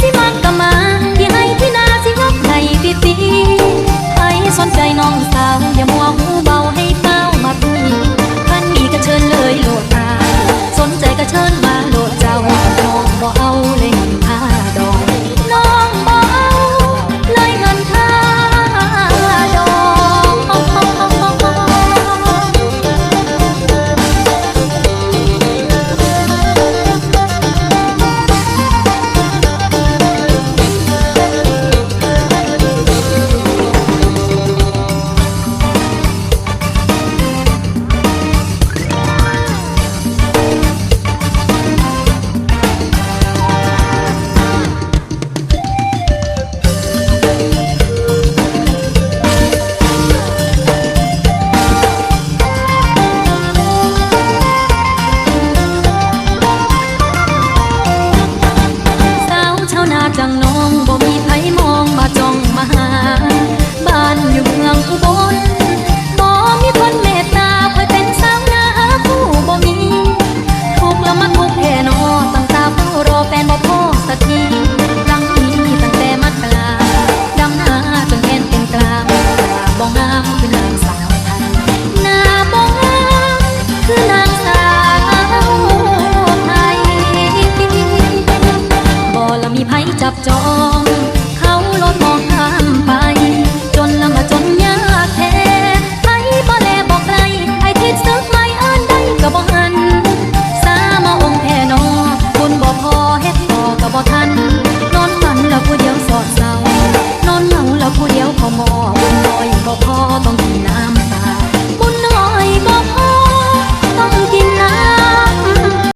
สิมักก็มาที่ให้ที่นาสิยกให้ปีปีใครสนใจน้องสาวอย่ามัวหูเบาให้เต้ามาพูท่านมีก็เชิญเลยโหลดตาสนใจก็เชิญมา